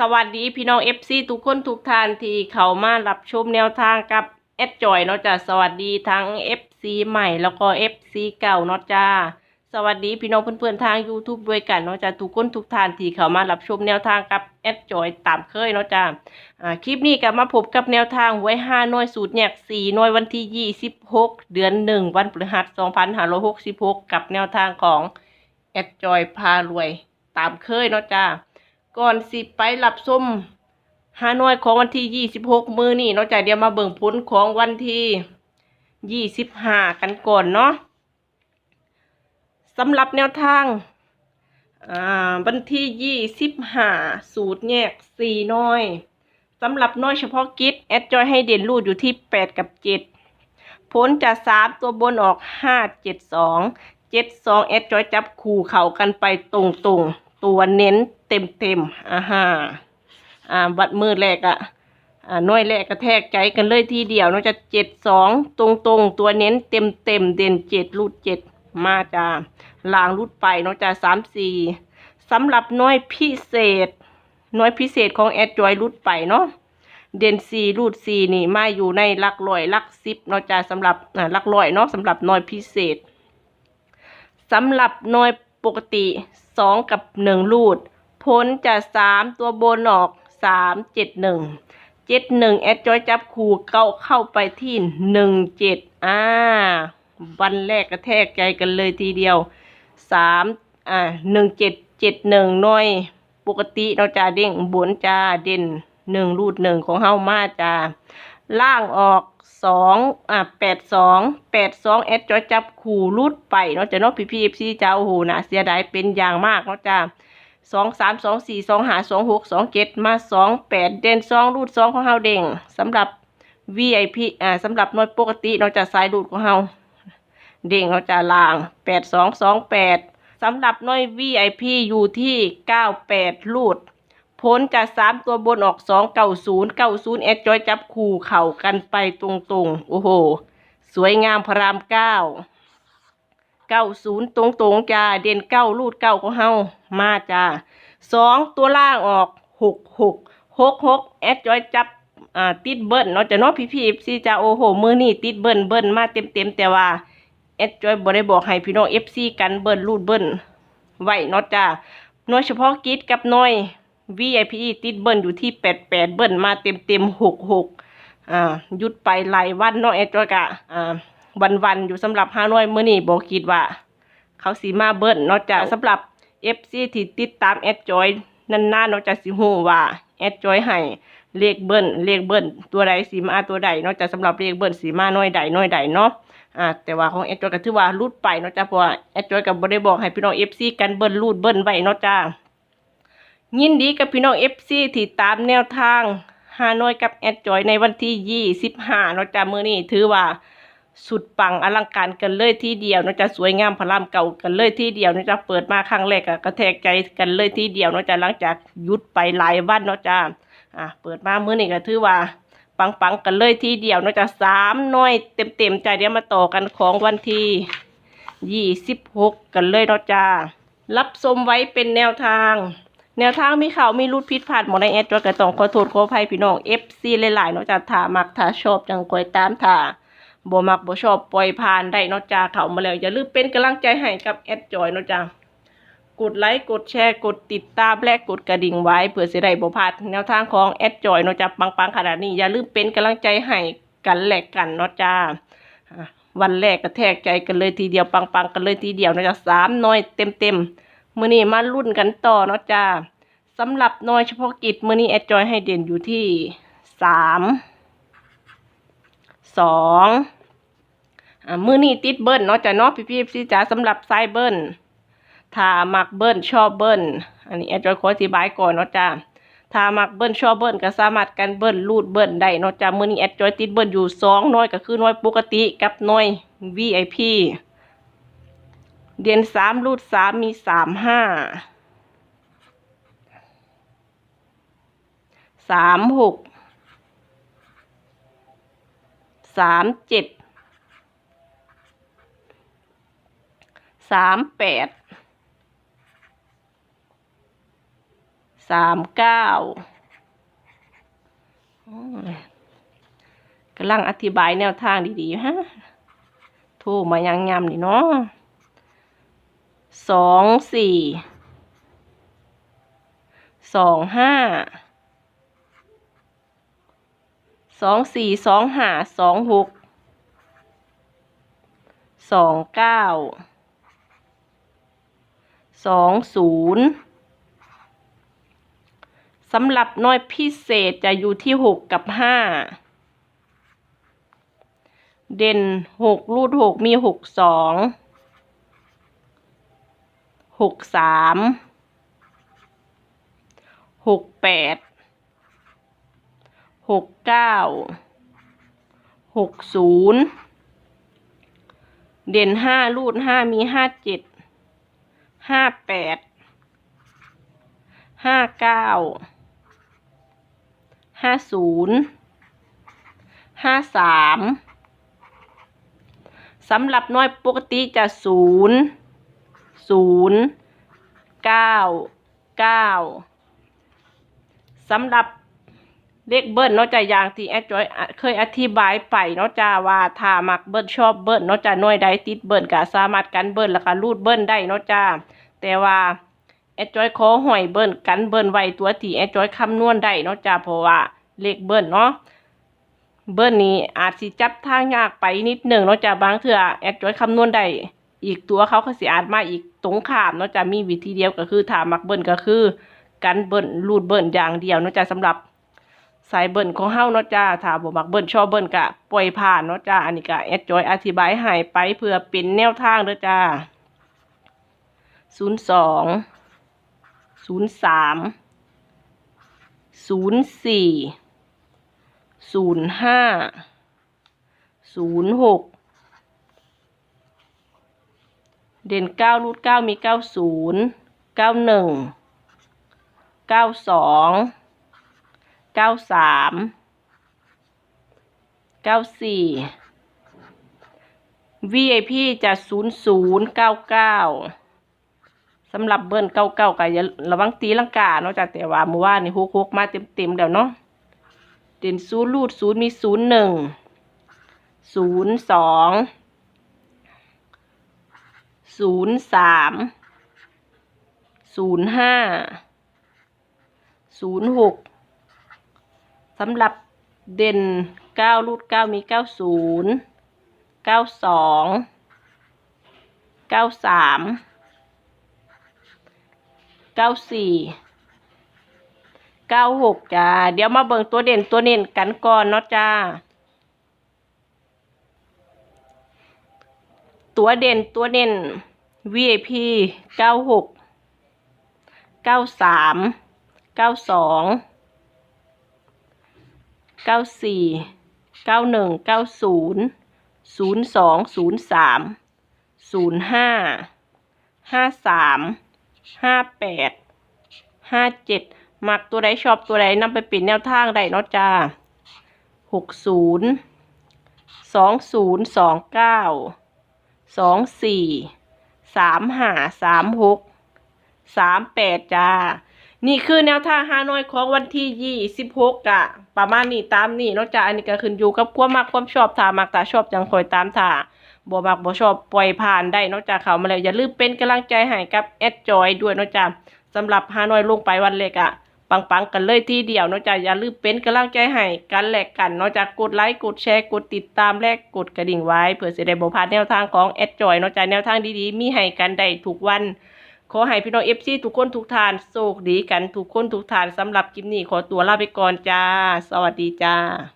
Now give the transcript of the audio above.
สวัสดีพี่น้อง FC ทุกคนทุกท่านที่เข้ามารับชมแนวทางกับแอดจอยเนาะจ้ะสวัสดีทั้ง FC ใหม่แล้วก็ FC เก่าเนาะจ้าสวัสดีพี่น้องเพื่อนๆทาง YouTube ด้วยกันเนาะจ้ะทุกคนทุกท่านที่เข้ามารับชมแนวทางกับแอดจอยตามเคยเนาะจ้าอ่าคลิปนี้ก็มาพบกับแนวทางไว้5หน่วยสูตรแยก4หน่วยวันที่26เดือน1วันพฤหัส2566กับแนวทางของแอดจอยพารวยตามเคยเนาะจ้า ก่อนสิไปรับส้มฮานอยของวันที่ยี่สิบหกมือนี่เนาะจ้ะเดี๋ยวมาเบิ่งผลของวันที่ยี่สิบห้ากันก่อนเนาะสำหรับแนวทางอ่าวันที่ยี่สิบห้าสูตรแยกสี่น้อยสำหรับน้อยเฉพาะกิจแอดจอยให้เด่นรูดอยู่ที่แปดกับเจ็ดผลจะสามตัวบนออกห้าเจ็ดสองเจ็ดสองแอดจอยจับคู่เข่ากันไปตรงๆ ตัวเน้นเต็มเต็มอ่าฮะอ่าบัดมือแรกอะอ่าน้อยแรกกระแทกใจกันเลยทีเดียวเนาจะเจ็ดสองตรงตรงตัวเน้นเต็มเต็มเด่นเจ็ดรูดเจ็ดมาจ้าลางรูดไปเนาจ้าสามสี่สำหรับน้อยพิเศษ น้อยพิเศษของแอดจอยรูดไปเนาะเด่นสี่รูดสี่นี่มาอยู่ในลักร้อยลักสิบเนาะจ้าสำหรับอ่าลักร้อยเนาะสำหรับน้อยพิเศษสำหรับน่วย ปกติสองกับหนึ่งรูด พ้นจะสามตัวบนออกสามเจ็ดหนึ่งเจ็ดหนึ่งแอดจอยจับคู่เก้าเข้าไปที่หนึ่งเจ็ดอ่า วันแรกกระแทกใจกันเลยทีเดียวสามอ่าหนึ่งเจ็ดเจ็ดหนึ่งหน่วยปกติเราจะเด้งบนจ้าเด่นหนึ่งรูดหนึ่งของเฮามาจ้า ล่างออกสองอะแปดสองแปดสองแอดจอยจับขู่รุดไปเนาะจะเนาะพี่พีเอฟซีจ้าโอ้โหนะเสียดายเป็นอย่างมากเนาะจ้าสองสามสองสี่สองหาสองหกสองเจ็ดมาสองแปดเด่นสองรูดสองของเฮาเด้งสำหรับ VIP อ่าสำหรับหน่วยปกติเราจะสายรูดของเฮาเด้งเราจะล่างแปดสองสองแปดสำหรับหน่วย VIP อยู่ที่เก้าแปดรูด พ้นจากสามตัวบนออกสองเก้าศูนย์เก้าศูนย์แอดจอยจับคู่เข่ากันไปตรงๆ โอ้โห สวยงามพระรามเก้าเก้าศูนย์ตรงๆจ้าเด่นเก้าลูดเก้าของเฮามาจ้าสองตัวล่างออกหกหกหกหกแอดจอยจับอ่าติดเบิ้ลเนาะจะเนาะพี่พีซีจ้าโอ้โหมือนี่ติดเบิ้ลเบิ้ลมาเต็มเต็มแต่ว่าแอดจอยบ่ได้บอกให้พี่น้องเอฟซีกันเบิ้ลลูดเบิ้ลไว้เนาะจ้าน่วยเฉพาะกิจกับน่วย VIP ติดเบิ้ลอยู่ที่แปดแปดเบิ้ลมาเต็มเต็มหกหกอ่าหยุดไปหลายวันเนาะแอดจอยกะอ่าวันวันๆอยู่สำหรับฮานอยมื้อนี้บอกคิดว่า เขาสีมาเบิ้ลเนาะจ้ะสำหรับ FC ที่ติดตามแอดจอยนานๆเนาะจ้ะสิฮู้ว่าแอดจอยให้เลขเบิ้ลเลขเบิ้ลตัวใดสีมาตัวใดเนาะจ้ะสำหรับเลขเบิ้ลสีมาน้อยใดน้อยใดเนาะอ่าแต่ว่าของแอดจอยก็ถือว่ารูดไปเนาะจ้ะเพราะว่าแอดจอยก็บ่ได้บอกให้พี่น้อง FC กันเบิ้ลรูดเบิ้ลไว้เนาะจ้ะ ยินดีกับพี่น้องเอฟซีที่ตามแนวทางฮานอยกับแอดจอยในวันที่ยี่สิบห้าเนาะจ้ามือนี้ถือว่าสุดปังอลังการกันเลยทีเดียวเนาะจ้าสวยงามพระรามเก่ากันเลยทีเดียวเนาะจ้าเปิดมาครั้งแรกอะกระแทกใจกันเลยทีเดียวเนาะจ้าหลังจากยุดไปหลายวันเนาะจ้าอะเปิดมามือนี้ก็ถือว่าปังปังกันเลยทีเดียวเนาะจ้าสามหน้อยเต็มเต็มใจเดี๋ยวมาต่อกันของวันที่ยี่สิบหกกันเลยเนาะจ้ารับชมไว้เป็นแนวทาง แนวทางมีข่าวมีรูดพิษผ่านหมดในแอดจอยก็ต้องขอโทษขออภัยพี่น้อง FC หลายๆนาะจ้าถ้ามักถ้าชอบจังคอยตามถ้าบ่มักบ่ชอบปล่อยผ่านได้นาะจ้าเขามาแล้ว อย่าลืมเป็นกำลังใจให้กับแอดจอยนาะจ้ากกดไลค์กดแชร์กดติดตามและกดกระดิ่งไว้เพื่อสิได้บ่พลาดแนวทางของแอดจอยนาะจ้าปังๆขนาดนี้ อย่าลืมเป็นกำลังใจให้กันและกันนาะจ้าอะวันแรกกระแทกใจกันเลยทีเดียวปังๆกันเลยทีเดียวนาะจ้าสามน้อยเต็มๆ มื่อนี้มารุ่นกันต่อเนาะจ้าสำหรับน้อยเฉพาะกิจมื่อนี้แอดจอยให้เด่นอยู่ที่สามสองอ่ามื่อนี้ติดเบิ้ลเนาะจ้าเนาะพี่พี่ซีจ๋าสำหรับไซเบิ้ลถ้ามักเบิ้ลชอบเบิ้ลอันนี้แอดจอยขออธิบายก่อนเนาะจ้าถ้ามักเบิ้ลชอบเบิ้ลก็สามารถกันเบิ้ลรูดเบิ้ลได้เนาะจ้ามื่อนี้แอดจอยติดเบิ้ลอยู่สองน้อยก็คือน้อยปกติกับน้อย VIP เดือนสามรูดสามมีสามห้าสามหกสามเจ็ดสามแปดสามเก้ากำลังอธิบายแนวทางดีๆฮะ โทรมายังยำนี่เนาะ สองสี่สองห้าสองสี่สองห้าสองหกสองเก้าสองศูนย์สำหรับน้อยพิเศษจะอยู่ที่หกกับห้าเด่นหกรูดหกมีหกสอง หกสามหกแปดหกเก้าหกศูนย์เด่นห้ารูดห้ามีห้าเจ็ดห้าแปดห้าเก้าห้าศูนย์ห้าสามสำหรับน้อยปกติจะศูนย์ ศูนย์เก้าเก้าสำหรับเลขเบิ้ลเนาะจ้ะอย่างที่แอดจอยเคยอธิบายไปเนาะจ้าว่าถ้ามักเบิ้ลชอบเบิ้ลเนาะจ้าหน่วยใดติดเบิ้ลก็สามารถกันเบิ้ลแล้วก็รูดเบิ้ลได้เนาะจ้าแต่ว่าแอดจอยขอหอยเบิ้ลกันเบิ้ลไว้ตัวที่แอดจอยคำนวณได้เนาะจ้าเพราะว่าเลขเบิ้ลเนาะเบิ้ลนี้อาจสิจับทางยากไปนิดหนึ่งเนาะจ้าบางเทื่อแอดจอยคำนวณได้อีกตัวเขาก็สิอาจมาอีก ตรงข้ามเนาะจ้ามีวิธีเดียวก็คือถามักเบิ้ลก็คือ กันเบิ้ลรูดเบิ้ลอย่างเดียวเนาะจ้าสำหรับสายเบิ้ลของเฮาเนาะจ้าถ้าบ่มักเบิ้ลชอบเบิ้ลก็ปล่อยผ่านเนาะจ้าอันนี้ก็แอดจอยอธิบายให้ไปเพื่อเป็นแนวทางเด้อจ้าศูนย์สองศูนย์สามศูนย์สี่ศูนย์ห้าศูนย์หก เด่นเก้ารูดเก้ามีเก้าศูนย์เก้าหนึ่งเก้าสองเก้าสามเก้าสี่ VIP จะศูนย์ศูนย์เก้าเก้าสำหรับเบิ้ลเก้าเก้าก็อย่าระวังตีลังกาเนาะจ้ะแต่ว่าเมื่อวานนี่ฮุกฮกมาเต็มเต็มๆแล้วเนาะเด่นศูนย์รูดศูนย์มีศูนย์หนึ่งศูนย์สอง ศูนย์สามศูนย์ห้าศูนย์หกสำหรับเด่นเก้ารูดเก้ามีเก้าศูนย์เก้าสองเก้าสามเก้าสี่เก้าหกจ้า เดี๋ยวมาเบิ่งตัวเด่นตัวเน้นกันก่อนเนาะจ้า ตัวเด่นตัวเน้น VIP เก้าหก เก้าสาม เก้าสอง เก้าสี่ เก้าหนึ่งเก้าศูนย์ศูนย์สองศูนย์สามศูนย์ห้าห้าสามห้าแปดห้าเจ็ดมักตัวใดชอบตัวใดนำไปป็นแนวทางได้เนาะจ้าหกศูนย์ สองสี่สามห้าสามหกสามแปดจ้า นี่คือแนวทางฮานอยของวันที่ยี่สิบหกอะประมาณนี้ตามนี่นาะจ้าอันนี้ก็ขึ้นอยู่กับความมักความชอบถ้ามักตาชอบจังคอยตามถ้าบ่มักบ่ชอบปล่อยผ่านได้นาะจ้าเขามาแล้วอย่าลืมเป็นกำลังใจให้กับแอดจอยด้วยนาะจ้าสำหรับฮานอยลงไปวันเล็กอะ ปังๆกันเลยทีเดียวเนาะจ้าอย่าลืมเป็นกำลังใจให้กันแหลกกันเนาะจ้ากดไลค์กดแชร์กดติดตามและกดกระดิ่งไว้เพื่อจะได้บ่พลาดแนวทางของแอดจอยเนาะจ้าแนวทางดีๆ มีให้กันได้ทุกวัน ขอให้พี่น้องเอฟซีทุกคนทุกทานโชคดีกันทุกคนทุกทานสำหรับคลิปนี้ขอตัวลาไปก่อนจ้า สวัสดีจ้า